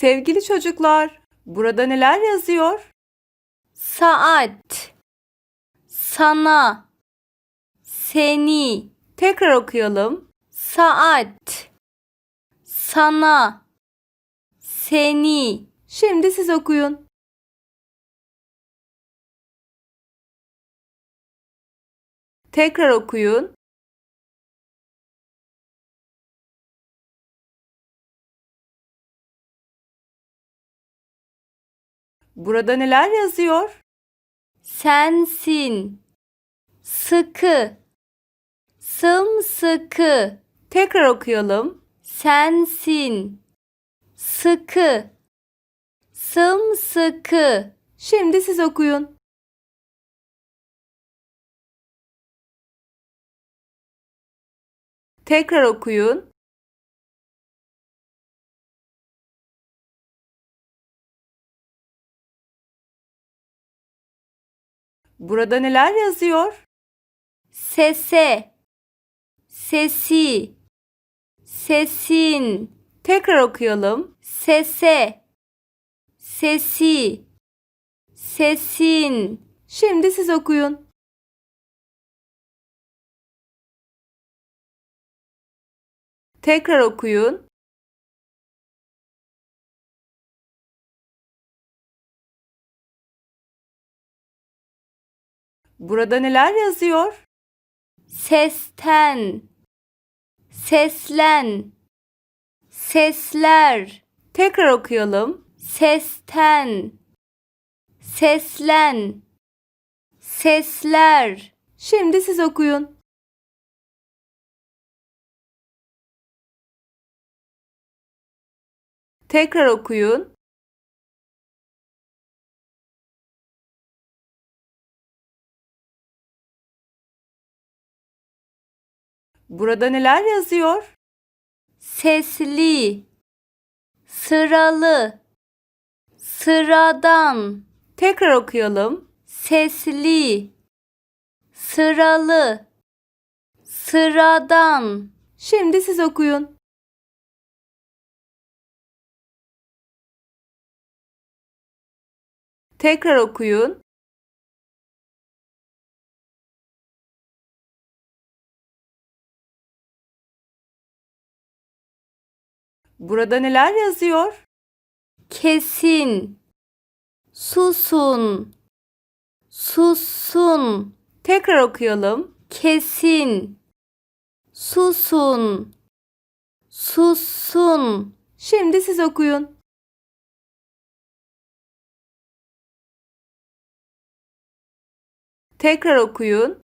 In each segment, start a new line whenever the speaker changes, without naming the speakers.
Sevgili çocuklar, burada neler yazıyor?
saat, sana, seni,
Tekrar okuyalım.
saat, sana, seni,
Şimdi siz okuyun. Tekrar okuyun. Burada neler yazıyor?
sensin, sıkı, sımsıkı,
Tekrar okuyalım.
sensin, sıkı, sımsıkı,
Şimdi siz okuyun. Tekrar okuyun. Burada neler yazıyor?
sese, sesi, sesin,
Tekrar okuyalım.
sese, sesi, sesin,
Şimdi siz okuyun. Tekrar okuyun. Burada neler yazıyor?
sesten, seslen, sesler,
Tekrar okuyalım.
sesten, seslen, sesler,
Şimdi siz okuyun. Tekrar okuyun. Burada neler yazıyor?
sesli, sıralı, sıradan,
Tekrar okuyalım.
sesli, sıralı, sıradan,
Şimdi siz okuyun. Tekrar okuyun. Burada neler yazıyor?
kesin, susun, sussun,
Tekrar okuyalım.
kesin, susun, sussun,
Şimdi siz okuyun. Tekrar okuyun.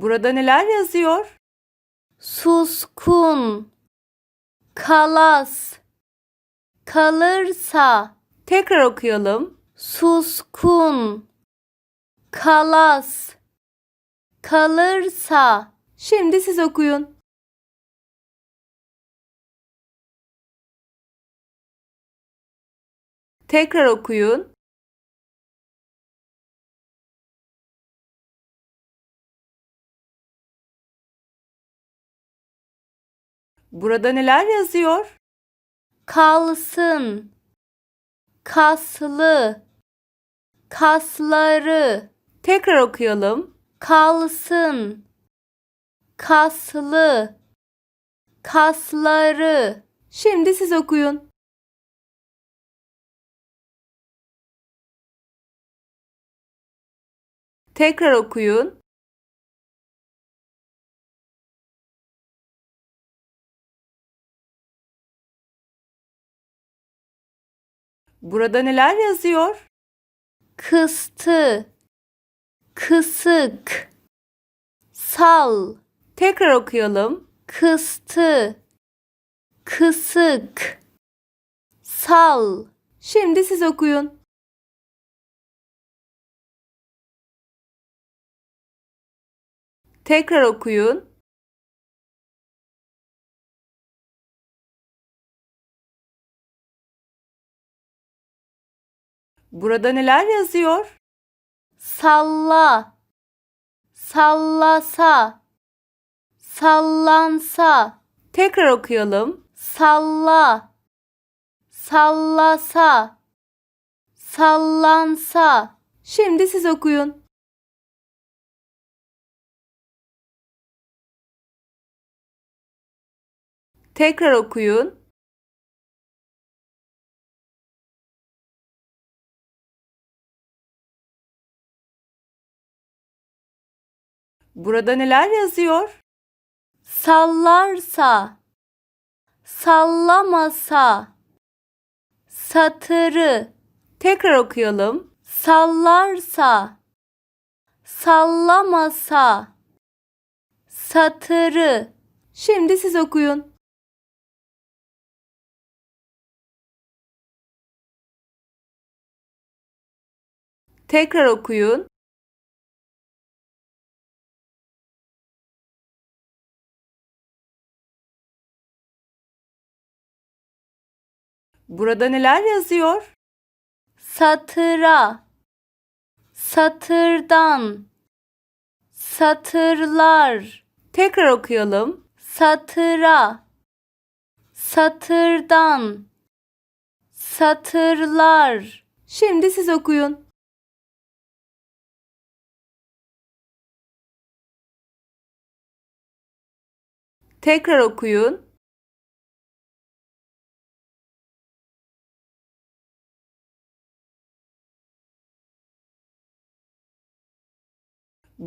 Burada neler yazıyor?
suskun, kalas, kalırsa,
Tekrar okuyalım.
suskun, kalas, kalırsa,
Şimdi siz okuyun. Tekrar okuyun. Burada neler yazıyor?
kalsın, kaslı, kasları,
Tekrar okuyalım.
kalsın, kaslı, kasları,
Şimdi siz okuyun. Tekrar okuyun. Burada neler yazıyor?
kıstı, kısık, sal,
Tekrar okuyalım.
kıstı, kısık, sal,
Şimdi siz okuyun. Tekrar okuyun. Burada neler yazıyor?
salla, sallasa, sallansa,
Tekrar okuyalım.
salla, sallasa, sallansa,
Şimdi siz okuyun. Tekrar okuyun. Burada neler yazıyor?
sallarsa, sallamasa, satırı,
Tekrar okuyalım.
sallarsa, sallamasa, satırı,
Şimdi siz okuyun. Tekrar okuyun. Burada neler yazıyor?
satıra, satırdan, satırlar,
Tekrar okuyalım.
satıra, satırdan, satırlar,
Şimdi siz okuyun. Tekrar okuyun.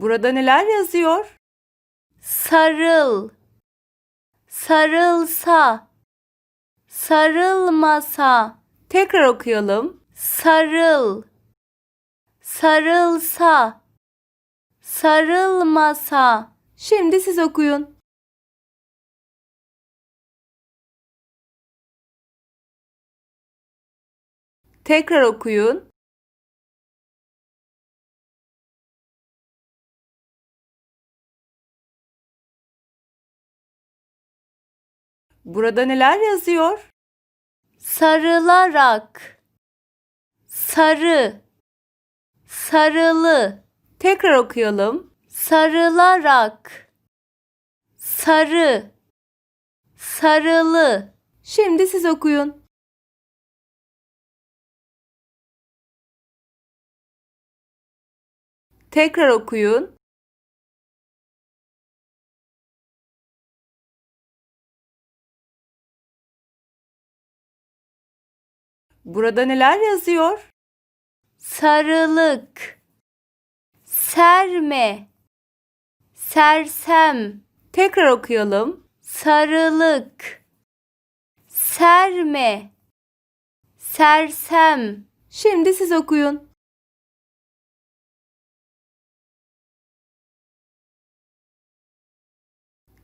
Burada neler yazıyor?
sarıl, sarılsa, sarılmasa,
Tekrar okuyalım.
sarıl, sarılsa, sarılmasa,
Şimdi siz okuyun. Tekrar okuyun. Burada neler yazıyor?
sarılarak, sarı, sarılı,
Tekrar okuyalım.
sarılarak, sarı, sarılı,
Şimdi siz okuyun. Tekrar okuyun. Burada neler yazıyor?
sarılık, serme, sersem,
Tekrar okuyalım.
sarılık, serme, sersem,
Şimdi siz okuyun.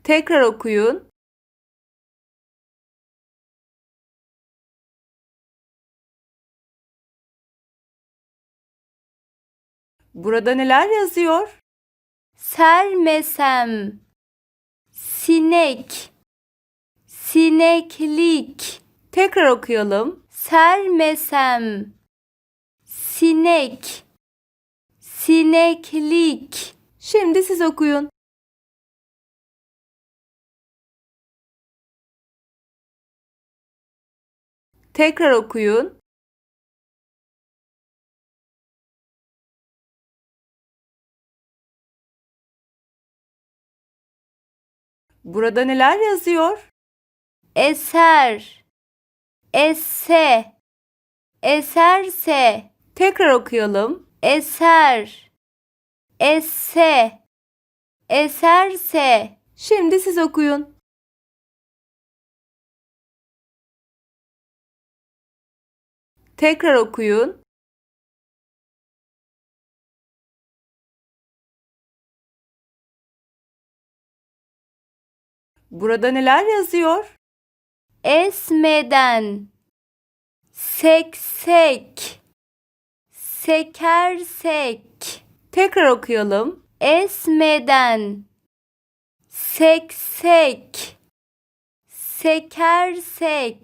Tekrar okuyun. Burada neler yazıyor?
sermesem, sinek, sineklik,
Tekrar okuyalım.
sermesem, sinek, sineklik,
Şimdi siz okuyun. Tekrar okuyun. Burada neler yazıyor?
eser, esse, eserse,
Tekrar okuyalım.
eser, esse, eserse,
Şimdi siz okuyun. Tekrar okuyun. Burada neler yazıyor?
esmeden, seksek, sekersek,
Tekrar okuyalım.
esmeden, seksek, sekersek,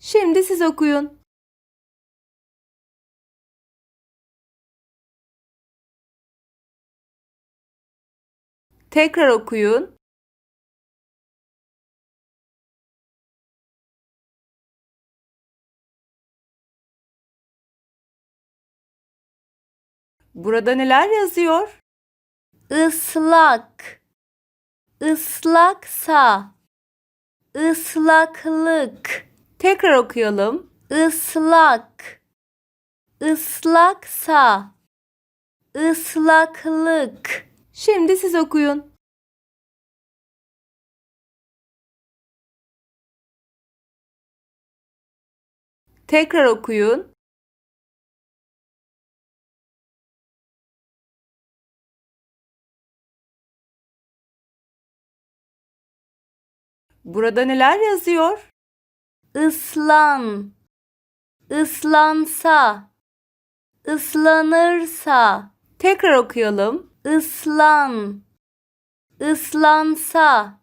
Şimdi siz okuyun. Tekrar okuyun. Burada neler yazıyor?
ıslak, ıslaksa, ıslaklık,
Tekrar okuyalım.
ıslak, ıslaksa, ıslaklık,
Şimdi siz okuyun. Tekrar okuyun. Burada neler yazıyor?
ıslan, ıslansa, ıslanırsa,
Tekrar okuyalım.
ıslan, ıslansa,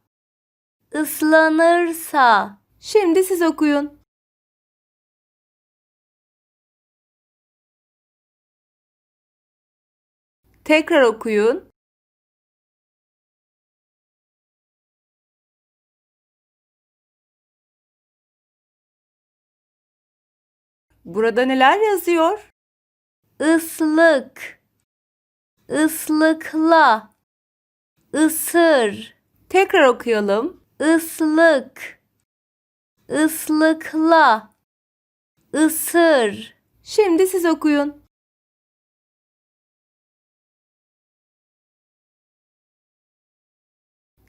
ıslanırsa,
Şimdi siz okuyun. Tekrar okuyun. Burada neler yazıyor?
ıslık, ıslıkla, ısır,
Tekrar okuyalım.
ıslık, ıslıkla, ısır,
Şimdi siz okuyun.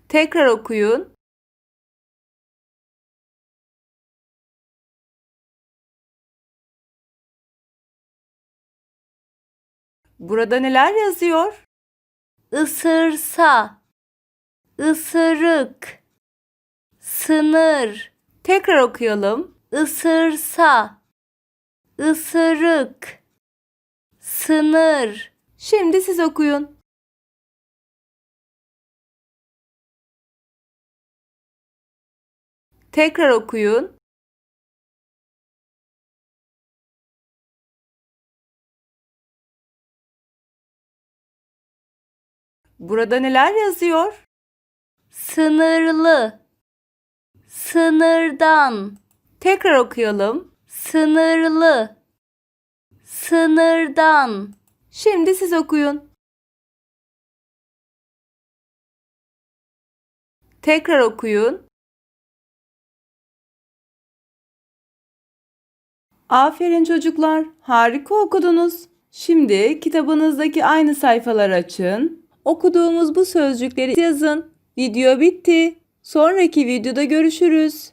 Tekrar okuyun. Burada neler yazıyor?
ısırsa, ısırık, sınır,
Tekrar okuyalım.
ısırsa, ısırık, sınır,
Şimdi siz okuyun. Tekrar okuyun. Burada neler yazıyor?
sınırlı, sınırdan,
Tekrar okuyalım.
sınırlı, sınırdan,
Şimdi siz okuyun. Tekrar okuyun. Aferin çocuklar, harika okudunuz. Şimdi kitabınızdaki aynı sayfaları açın. Okuduğumuz bu sözcükleri yazın. Video bitti. Sonraki videoda görüşürüz.